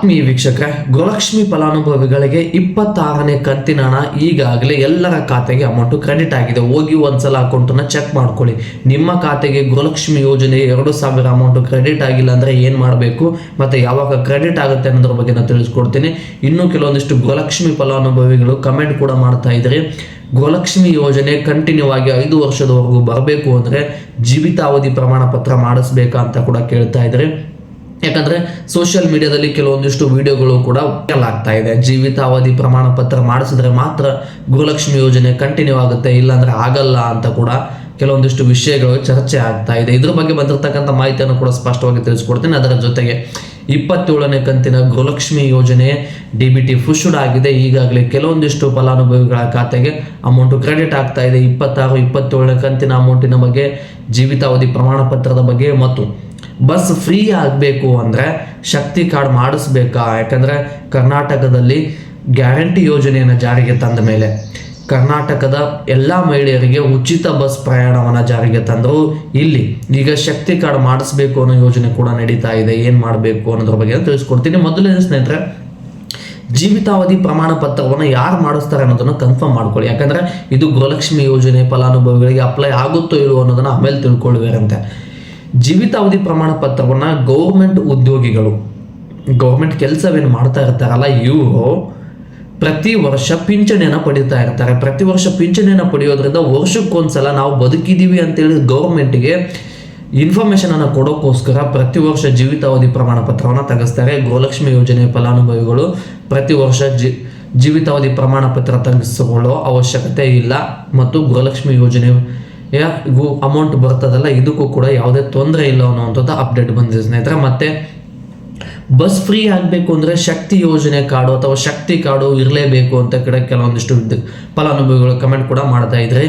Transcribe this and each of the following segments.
ಆತ್ಮೀಯ ವೀಕ್ಷಕ ಗೋಲಕ್ಷ್ಮಿ ಫಲಾನುಭವಿಗಳಿಗೆ ಇಪ್ಪತ್ತಾರನೇ ಕಂತಿನ ಹಣ ಈಗಾಗಲೇ ಎಲ್ಲರ ಖಾತೆಗೆ ಅಮೌಂಟ್ ಕ್ರೆಡಿಟ್ ಆಗಿದೆ. ಹೋಗಿ ಒಂದ್ಸಲ ಅಕೌಂಟನ್ನು ಚೆಕ್ ಮಾಡ್ಕೊಳ್ಳಿ. ನಿಮ್ಮ ಖಾತೆಗೆ ಗೋಲಕ್ಷ್ಮಿ ಯೋಜನೆ ಎರಡು ಸಾವಿರ ಅಮೌಂಟ್ ಕ್ರೆಡಿಟ್ ಆಗಿಲ್ಲ ಅಂದರೆ ಏನು ಮಾಡಬೇಕು? ಮತ್ತು ಯಾವಾಗ ಕ್ರೆಡಿಟ್ ಆಗುತ್ತೆ ಅನ್ನೋದ್ರ ಬಗ್ಗೆ ನಾನು ತಿಳಿಸ್ಕೊಡ್ತೀನಿ. ಇನ್ನೂ ಕೆಲವೊಂದಿಷ್ಟು ಗೋಲಕ್ಷ್ಮಿ ಫಲಾನುಭವಿಗಳು ಕಮೆಂಟ್ ಕೂಡ ಮಾಡ್ತಾ ಇದ್ರಿ. ಗೃಹಲಕ್ಷ್ಮಿ ಯೋಜನೆ ಕಂಟಿನ್ಯೂ ಆಗಿ ಐದು ವರ್ಷದವರೆಗೂ ಬರಬೇಕು ಅಂದರೆ ಜೀವಿತಾವಧಿ ಪ್ರಮಾಣ ಪತ್ರ ಮಾಡಿಸ್ಬೇಕಾ ಅಂತ ಕೂಡ ಕೇಳ್ತಾ ಇದ್ದಾರೆ ಯಾಕಂದ್ರೆ ಸೋಷಿಯಲ್ ಮೀಡಿಯಾದಲ್ಲಿ ಕೆಲವೊಂದಿಷ್ಟು ವಿಡಿಯೋಗಳು ಕೂಡ ವೈರಲ್ ಆಗ್ತಾ ಇದೆ. ಜೀವಿತಾವಧಿ ಪ್ರಮಾಣ ಪತ್ರ ಮಾಡಿಸಿದ್ರೆ ಮಾತ್ರ ಗೃಹಲಕ್ಷ್ಮಿ ಯೋಜನೆ ಕಂಟಿನ್ಯೂ ಆಗುತ್ತೆ, ಇಲ್ಲಾಂದ್ರೆ ಆಗಲ್ಲ ಅಂತ ಕೂಡ ಕೆಲವೊಂದಿಷ್ಟು ವಿಷಯಗಳು ಚರ್ಚೆ ಆಗ್ತಾ ಇದೆ. ಇದ್ರ ಬಗ್ಗೆ ಬಂದಿರತಕ್ಕಂಥ ಮಾಹಿತಿಯನ್ನು ಕೂಡ ಸ್ಪಷ್ಟವಾಗಿ ತಿಳಿಸ್ಕೊಡ್ತೀನಿ. ಅದರ ಜೊತೆಗೆ ಇಪ್ಪತ್ತೇಳನೇ ಕಂತಿನ ಗೃಹಲಕ್ಷ್ಮಿ ಯೋಜನೆ ಡಿ ಬಿ ಟಿ ಫುಶುಡ್ ಆಗಿದೆ. ಈಗಾಗಲೇ ಕೆಲವೊಂದಿಷ್ಟು ಫಲಾನುಭವಿಗಳ ಖಾತೆಗೆ ಅಮೌಂಟ್ ಕ್ರೆಡಿಟ್ ಆಗ್ತಾ ಇದೆ. ಇಪ್ಪತ್ತಾರು, ಇಪ್ಪತ್ತೇಳನೇ ಕಂತಿನ ಅಮೌಂಟಿನ ಬಗ್ಗೆ ಜೀವಿತಾವಧಿ ಪ್ರಮಾಣ ಪತ್ರದ ಬಗ್ಗೆ ಮತ್ತು ಬಸ್ ಫ್ರೀ ಆಗಬೇಕು ಅಂದರೆ ಶಕ್ತಿ ಕಾರ್ಡ್ ಮಾಡಿಸ್ಬೇಕಾ? ಯಾಕಂದರೆ ಕರ್ನಾಟಕದಲ್ಲಿ ಗ್ಯಾರಂಟಿ ಯೋಜನೆಯನ್ನು ಜಾರಿಗೆ ತಂದ ಮೇಲೆ ಕರ್ನಾಟಕದ ಎಲ್ಲ ಮಹಿಳೆಯರಿಗೆ ಉಚಿತ ಬಸ್ ಪ್ರಯಾಣವನ್ನು ಜಾರಿಗೆ ತಂದರು ಇಲ್ಲಿ. ಈಗ ಶಕ್ತಿ ಕಾರ್ಡ್ ಮಾಡಿಸ್ಬೇಕು ಅನ್ನೋ ಯೋಜನೆ ಕೂಡ ನಡೀತಾ ಇದೆ. ಏನು ಮಾಡಬೇಕು ಅನ್ನೋದ್ರ ಬಗ್ಗೆ ತಿಳಿಸ್ಕೊಡ್ತೀನಿ. ಮೊದಲನೇ ಸ್ನೇಹಿತರೆ, ಜೀವಿತಾವಧಿ ಪ್ರಮಾಣ ಪತ್ರವನ್ನು ಯಾರು ಮಾಡಿಸ್ತಾರೆ ಅನ್ನೋದನ್ನು ಕನ್ಫರ್ಮ್ ಮಾಡ್ಕೊಳ್ಳಿ. ಯಾಕಂದ್ರೆ ಇದು ಗೃಹಲಕ್ಷ್ಮಿ ಯೋಜನೆ ಫಲಾನುಭವಿಗಳಿಗೆ ಅಪ್ಲೈ ಆಗುತ್ತೋ ಇಲ್ವೋ ಅನ್ನೋದನ್ನು ಆಮೇಲೆ ತಿಳ್ಕೊಳ್ಬೇರಂತೆ ಜೀವಿತಾವಧಿ ಪ್ರಮಾಣ ಪತ್ರವನ್ನು ಗೌರ್ಮೆಂಟ್ ಉದ್ಯೋಗಿಗಳು ಗೌರ್ಮೆಂಟ್ ಕೆಲಸವೇನು ಮಾಡ್ತಾ ಇರ್ತಾರಲ್ಲ, ಇವರು ಪ್ರತಿ ವರ್ಷ ಪಿಂಚಣಿಯನ್ನು ಪಡೀತಾ ಇರ್ತಾರೆ. ಪ್ರತಿ ವರ್ಷ ಪಿಂಚಣಿಯನ್ನು ಪಡೆಯೋದ್ರಿಂದ ವರ್ಷಕ್ಕೊಂದ್ಸಲ ನಾವು ಬದುಕಿದ್ದೀವಿ ಅಂತೇಳಿ ಗೌರ್ಮೆಂಟ್ಗೆ ಇನ್ಫಾರ್ಮೇಷನನ್ನು ಕೊಡೋಕ್ಕೋಸ್ಕರ ಪ್ರತಿ ವರ್ಷ ಜೀವಿತಾವಧಿ ಪ್ರಮಾಣ ಪತ್ರವನ್ನು ತೆಗೆಸ್ತಾರೆ ಗೋಲಕ್ಷ್ಮಿ ಯೋಜನೆ ಫಲಾನುಭವಿಗಳು ಪ್ರತಿ ವರ್ಷ ಜಿ, ಜೀವಿತಾವಧಿ ಪ್ರಮಾಣ ಪತ್ರ ತೆಗೆಸಿಕೊಳ್ಳೋ ಅವಶ್ಯಕತೆ ಇಲ್ಲ. ಮತ್ತು ಗೃಹಲಕ್ಷ್ಮಿ ಯೋಜನೆ ಯಾರಿಗೂ ಅಮೌಂಟ್ ಬರ್ತದಲ್ಲ, ಇದಕ್ಕೂ ಕೂಡ ಯಾವುದೇ ತೊಂದರೆ ಇಲ್ಲ ಅನ್ನುವಂಥದ್ದು ಅಪ್ಡೇಟ್ ಬಂದಿದೆ ಸ್ನೇಹಿತರೆ. ಮತ್ತೆ ಬಸ್ ಫ್ರೀ ಆಗಬೇಕು ಅಂದರೆ ಶಕ್ತಿ ಯೋಜನೆ ಕಾರ್ಡು ಅಥವಾ ಶಕ್ತಿ ಕಾರ್ಡು ಇರಲೇಬೇಕು ಅಂತ ಕಡೆ ಕೆಲವೊಂದಿಷ್ಟು ಫಲಾನುಭವಿಗಳು ಕಮೆಂಟ್ ಕೂಡ ಮಾಡ್ತಾ ಇದ್ರೆ.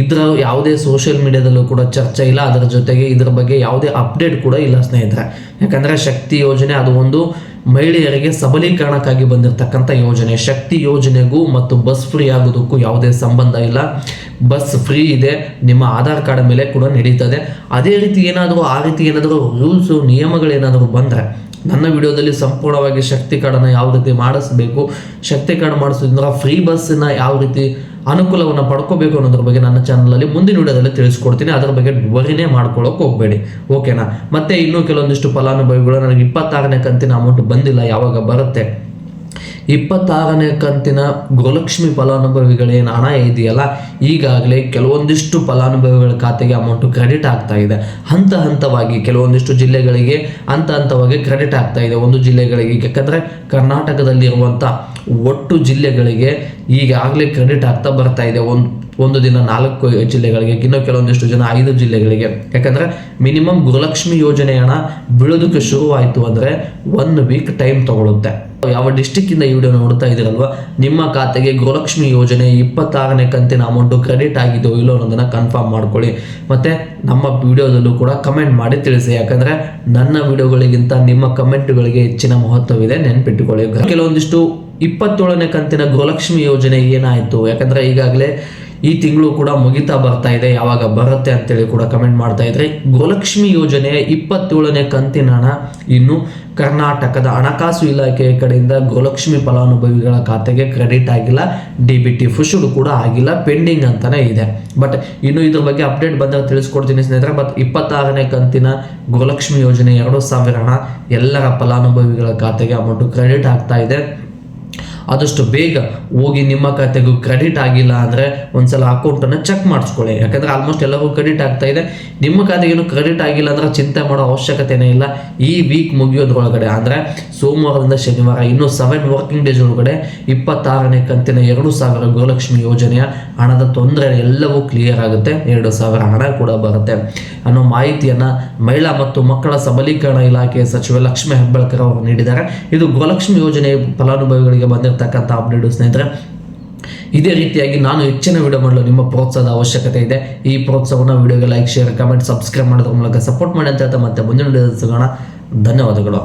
ಇದರ ಯಾವುದೇ ಸೋಷಿಯಲ್ ಮೀಡಿಯಾದಲ್ಲೂ ಕೂಡ ಚರ್ಚೆ ಇಲ್ಲ. ಅದರ ಜೊತೆಗೆ ಇದರ ಬಗ್ಗೆ ಯಾವುದೇ ಅಪ್ಡೇಟ್ ಕೂಡ ಇಲ್ಲ ಸ್ನೇಹಿತರೆ. ಯಾಕಂದರೆ ಶಕ್ತಿ ಯೋಜನೆ ಅದು ಒಂದು ಮಹಿಳೆಯರಿಗೆ ಸಬಲೀಕರಣಕ್ಕಾಗಿ ಬಂದಿರತಕ್ಕಂಥ ಯೋಜನೆ. ಶಕ್ತಿ ಯೋಜನೆಗೂ ಮತ್ತು ಬಸ್ ಫ್ರೀ ಆಗೋದಕ್ಕೂ ಯಾವುದೇ ಸಂಬಂಧ ಇಲ್ಲ. ಬಸ್ ಫ್ರೀ ಇದೆ. ನಿಮ್ಮ ಆಧಾರ್ ಕಾರ್ಡ್ ಮೇಲೆ ಕೂಡ ನಡೀತದೆ. ಅದೇ ರೀತಿ ಏನಾದರೂ, ಆ ರೀತಿ ಏನಾದರೂ ರೂಲ್ಸು, ನಿಯಮಗಳೇನಾದರೂ ಬಂದರೆ ನನ್ನ ವಿಡಿಯೋದಲ್ಲಿ ಸಂಪೂರ್ಣವಾಗಿ ಶಕ್ತಿ ಕಾರ್ಡನ್ನು ಯಾವ ರೀತಿ ಮಾಡಿಸ್ಬೇಕು, ಶಕ್ತಿ ಕಾರ್ಡ್ ಮಾಡಿಸೋದ್ರಿಂದ ಫ್ರೀ ಬಸ್ಸನ್ನು ಯಾವ ರೀತಿ ಅನುಕೂಲವನ್ನು ಪಡ್ಕೋಬೇಕು ಅನ್ನೋದ್ರ ಬಗ್ಗೆ ನನ್ನ ಚಾನಲಲ್ಲಿ ಮುಂದಿನ ವಿಡಿಯೋದಲ್ಲಿ ತಿಳಿಸ್ಕೊಡ್ತೀನಿ. ಅದರ ಬಗ್ಗೆ ವರಿನೇ ಮಾಡ್ಕೊಳ್ಳೋಕೆ ಹೋಗಬೇಡಿ. ಓಕೆನಾ ಮತ್ತೆ ಇನ್ನೂ ಕೆಲವೊಂದಿಷ್ಟು ಫಲಾನುಭವಿಗಳು ನನಗೆ ಇಪ್ಪತ್ತಾರನೇ ಕಂತಿನ ಅಮೌಂಟ್ ಬಂದಿಲ್ಲ, ಯಾವಾಗ ಬರುತ್ತೆ? ಇಪ್ಪತ್ತಾರನೇ ಕಂತಿನ ಗೋಲಕ್ಷ್ಮಿ ಫಲಾನುಭವಿಗಳೇನು ಹಣ ಇದೆಯಲ್ಲ, ಈಗಾಗಲೇ ಕೆಲವೊಂದಿಷ್ಟು ಫಲಾನುಭವಿಗಳ ಖಾತೆಗೆ ಅಮೌಂಟ್ ಕ್ರೆಡಿಟ್ ಆಗ್ತಾ ಇದೆ. ಹಂತ ಹಂತವಾಗಿ ಕೆಲವೊಂದಿಷ್ಟು ಜಿಲ್ಲೆಗಳಿಗೆ ಹಂತ ಹಂತವಾಗಿ ಕ್ರೆಡಿಟ್ ಆಗ್ತಾ ಇದೆ. ಒಂದು ಜಿಲ್ಲೆಗಳಿಗೆ, ಯಾಕಂದರೆ ಕರ್ನಾಟಕದಲ್ಲಿರುವಂಥ ಒಟ್ಟು ಜಿಲ್ಲೆಗಳಿಗೆ ಈಗಾಗಲೇ ಕ್ರೆಡಿಟ್ ಆಗ್ತಾ ಬರ್ತಾ ಇದೆ. ಒಂದು ಒಂದು ದಿನ ನಾಲ್ಕು ಜಿಲ್ಲೆಗಳಿಗೆ, ಇನ್ನೂ ಕೆಲವೊಂದಿಷ್ಟು ಜನ ಐದು ಜಿಲ್ಲೆಗಳಿಗೆ. ಯಾಕಂದ್ರೆ ಮಿನಿಮಮ್ ಗೃಹಲಕ್ಷ್ಮಿ ಯೋಜನೆ ಹಣ ಬೀಳೋದಕ್ಕೆ ಶುರುವಾಯಿತು ಅಂದರೆ ಒನ್ ವೀಕ್ ಟೈಮ್ ತಗೊಳುತ್ತೆ. ಯಾವ ಡಿಸ್ಟಿಕ್ಕಿಂದ ಈ ವಿಡಿಯೋ ನೋಡ್ತಾ ಇದ್ದೀರಲ್ವಾ? ನಿಮ್ಮ ಖಾತೆಗೆ ಗೃಹಲಕ್ಷ್ಮಿ ಯೋಜನೆ ಇಪ್ಪತ್ತಾರನೇ ಕಂತಿನ ಅಮೌಂಟು ಕ್ರೆಡಿಟ್ ಆಗಿದೆಯೋ ಇಲ್ಲೋ ಅನ್ನೋದನ್ನು ಕನ್ಫರ್ಮ್ ಮಾಡ್ಕೊಳ್ಳಿ. ಮತ್ತೆ ನಮ್ಮ ವಿಡಿಯೋದಲ್ಲೂ ಕೂಡ ಕಮೆಂಟ್ ಮಾಡಿ ತಿಳಿಸಿ. ಯಾಕಂದ್ರೆ ನನ್ನ ವಿಡಿಯೋಗಳಿಗಿಂತ ನಿಮ್ಮ ಕಮೆಂಟ್ಗಳಿಗೆ ಹೆಚ್ಚಿನ ಮಹತ್ವವಿದೆ. ನೆನ್ಪಿಟ್ಟುಕೊಳ್ಳಿ. ಕೆಲವೊಂದಿಷ್ಟು ಇಪ್ಪತ್ತೇಳನೇ ಕಂತಿನ ಗೋಲಕ್ಷ್ಮಿ ಯೋಜನೆ ಏನಾಯಿತು? ಯಾಕಂದರೆ ಈಗಾಗಲೇ ಈ ತಿಂಗಳು ಕೂಡ ಮುಗಿತಾ ಬರ್ತಾ ಇದೆ. ಯಾವಾಗ ಬರುತ್ತೆ ಅಂತೇಳಿ ಕೂಡ ಕಮೆಂಟ್ ಮಾಡ್ತಾ ಇದ್ರೆ. ಗೋಲಕ್ಷ್ಮಿ ಯೋಜನೆ ಇಪ್ಪತ್ತೇಳನೇ ಕಂತಿನ ಹಣ. ಇನ್ನು ಕರ್ನಾಟಕದ ಹಣಕಾಸು ಇಲಾಖೆಯ ಕಡೆಯಿಂದ ಗೋಲಕ್ಷ್ಮಿ ಫಲಾನುಭವಿಗಳ ಖಾತೆಗೆ ಕ್ರೆಡಿಟ್ ಆಗಿಲ್ಲ. ಡಿ ಬಿ ಟಿ ಫುಶುಡ್ ಕೂಡ ಆಗಿಲ್ಲ. ಪೆಂಡಿಂಗ್ ಅಂತಾನೆ ಇದೆ. ಬಟ್ ಇನ್ನು ಇದ್ರ ಬಗ್ಗೆ ಅಪ್ಡೇಟ್ ಬಂದಾಗ ತಿಳಿಸ್ಕೊಡ್ತೀನಿ ಸ್ನೇಹಿತರೆ. ಬಟ್ ಇಪ್ಪತ್ತಾರನೇ ಕಂತಿನ ಗೋಲಕ್ಷ್ಮಿ ಯೋಜನೆ ಎರಡು ಸಾವಿರ ಹಣ. ಎಲ್ಲರ ಫಲಾನುಭವಿಗಳ ಖಾತೆಗೆ ಅಮೌಂಟ್ ಕ್ರೆಡಿಟ್ ಆಗ್ತಾ ಇದೆ. ಆದಷ್ಟು ಬೇಗ ಹೋಗಿ ನಿಮ್ಮ ಖಾತೆಗೂ ಕ್ರೆಡಿಟ್ ಆಗಿಲ್ಲ ಅಂದರೆ ಒಂದ್ಸಲ ಅಕೌಂಟನ್ನು ಚೆಕ್ ಮಾಡಿಸ್ಕೊಳ್ಳಿ. ಯಾಕಂದರೆ ಆಲ್ಮೋಸ್ಟ್ ಎಲ್ಲವೂ ಕ್ರೆಡಿಟ್ ಆಗ್ತಾ ಇದೆ. ನಿಮ್ಮ ಖಾತೆಗೇನು ಕ್ರೆಡಿಟ್ ಆಗಿಲ್ಲ ಅಂದರೆ ಚಿಂತೆ ಮಾಡೋ ಅವಶ್ಯಕತೆನೇ ಇಲ್ಲ. ಈ ವೀಕ್ ಮುಗಿಯೋದ್ರೊಳಗಡೆ ಅಂದರೆ ಸೋಮವಾರದಿಂದ ಶನಿವಾರ, ಇನ್ನೂ ಸೆವೆನ್ ವರ್ಕಿಂಗ್ ಡೇಸ್ ಒಳಗಡೆ ಇಪ್ಪತ್ತಾರನೇ ಕಂತಿನ ಎರಡು ಸಾವಿರ ಗೃಹಲಕ್ಷ್ಮಿ ಯೋಜನೆಯ ಹಣದ ತೊಂದರೆ ಎಲ್ಲವೂ ಕ್ಲಿಯರ್ ಆಗುತ್ತೆ. ಎರಡು ಸಾವಿರ ಹಣ ಕೂಡ ಬರುತ್ತೆ. ಅನ್ನೋ ಮಾಹಿತಿಯನ್ನು ಮಹಿಳಾ ಮತ್ತು ಮಕ್ಕಳ ಸಬಲೀಕರಣ ಇಲಾಖೆಯ ಸಚಿವ ಲಕ್ಷ್ಮೀ ಹೆಬ್ಬಾಳ್ಕರ್ ಅವರು ನೀಡಿದ್ದಾರೆ. ಇದು ಗೋಲಕ್ಷ್ಮಿ ಯೋಜನೆ ಫಲಾನುಭವಿಗಳಿಗೆ ಬಂದಿರತಕ್ಕಂಥ ಅಪ್ಡೇಟ್ ಸ್ನೇಹಿತರೆ, ಇದೇ ರೀತಿಯಾಗಿ ನಾನು ಹೆಚ್ಚಿನ ವಿಡಿಯೋ ಮಾಡಲು ನಿಮ್ಮ ಪ್ರೋತ್ಸಾಹದ ಅವಶ್ಯಕತೆ ಇದೆ. ಈ ಪ್ರೋತ್ಸಾಹವನ್ನು ವಿಡಿಯೋಗೆ ಲೈಕ್ ಶೇರ್ ಕಮೆಂಟ್ ಸಬ್ಸ್ಕ್ರೈಬ್ ಮಾಡೋದ್ರ ಮೂಲಕ ಸಪೋರ್ಟ್ ಮಾಡಿ ಅಂತ ಹೇಳ್ತಾ ಮತ್ತೆ ಮುಂದಿನ ಸಿಗೋಣ. ಧನ್ಯವಾದಗಳು.